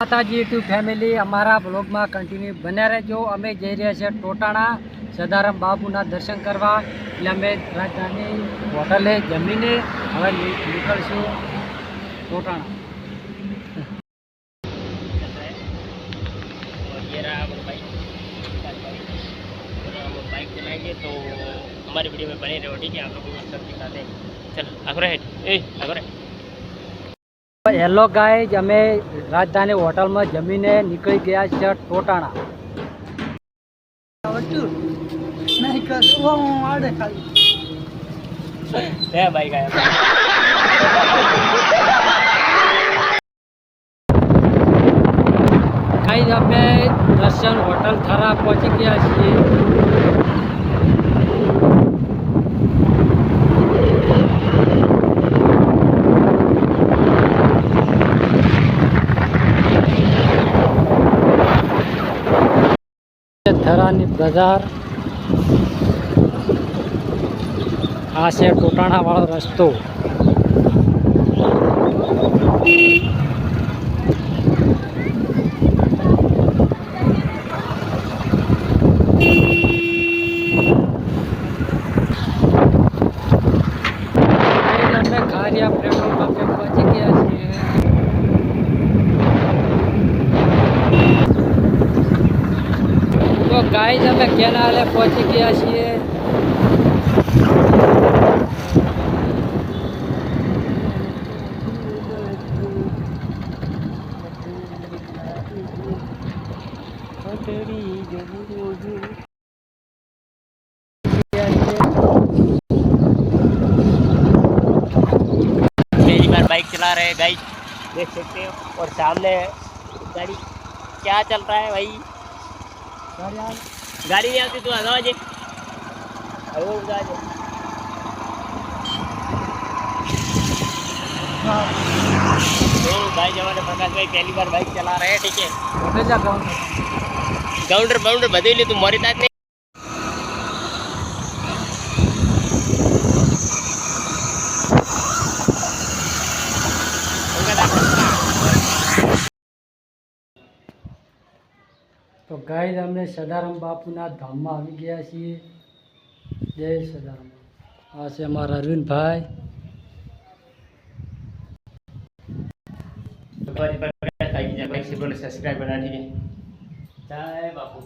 માતાજી YouTube family અમારા બ્લોગમાં કન્ટિન્યુ બન્યા રહેજો અમે જઈ રહ્યા છીએ ટોટાણા સદારામ બાબુના દર્શન કરવા એટલે અમે રાજધાની હોટલે જમીને હવે ની- નીકળશું ટોટાણા और ये रहा हमारा बाइक और हम बाइक चलाएंगे तो हमारे वीडियो में बने रहो ठीक है आप लोगों को सब दिखाते हैं चल आगे हेड ए आगे હેલો ગાય અમે રાજધાની હોટલમાં જમીને નીકળી ગયા છે ટોટાણા. અમે દર્શન હોટલ થરા પહોંચી ગયા છીએ. થરાની બજાર આ છે ટોટાણા વાળો રસ્તો ખારિયા પેટ્રોલ પંપે પહોંચી ગયા છીએ. તો ગાઈઝ અમે કેનાલે પહોંચી ગયા છીએ पहली बार बाइक चला रहे हैं गाइस देख सकते हो और सामने गाड़ी क्या चल रहा है भाई ગાડી નહીં આવતી તું હાલો આજે હળવો ઉતારજે પ્રકાશભાઈ પહેલી વાર બાઇક ચલા ઠીક છે. કાઉન્ટર બાઉન્ટર બધું લીધું મોરી તાજ તો ગાઈડ અમે સદારામ બાપુના ધામમાં આવી ગયા છીએ. જય સદારામ આ છે અમારા અરવિંદભાઈ. બાપુ.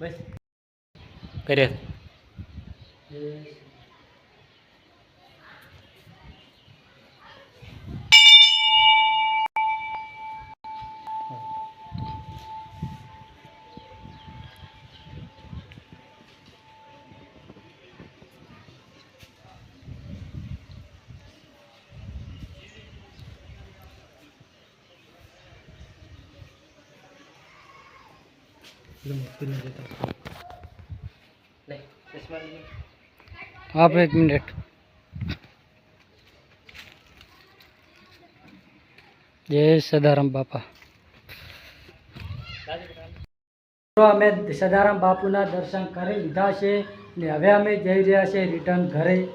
બસ. કરે એક મિનિટ જય સદારામ બાપા તો અમે સદારામ બાપુના દર્શન કરી લીધા છે ને હવે અમે જઈ રહ્યા છે રિટર્ન ઘરે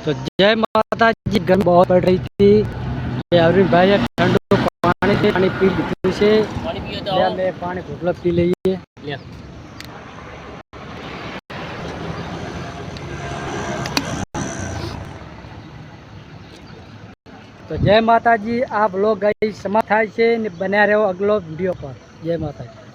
તો જય માતાજી ગરમ બહુ પડ રહી હતી ये અરવિંદભાઈએ ઠંડુ પાણી પાણી પી લીધું છે. પાણી ઘૂંટલો પી લઈએ. તો જય માતાજી આ બ્લોગ સમાપ્ત થાય છે ને બન્યા રહ્યો અગલો વીડિયો પર. જય માતાજી.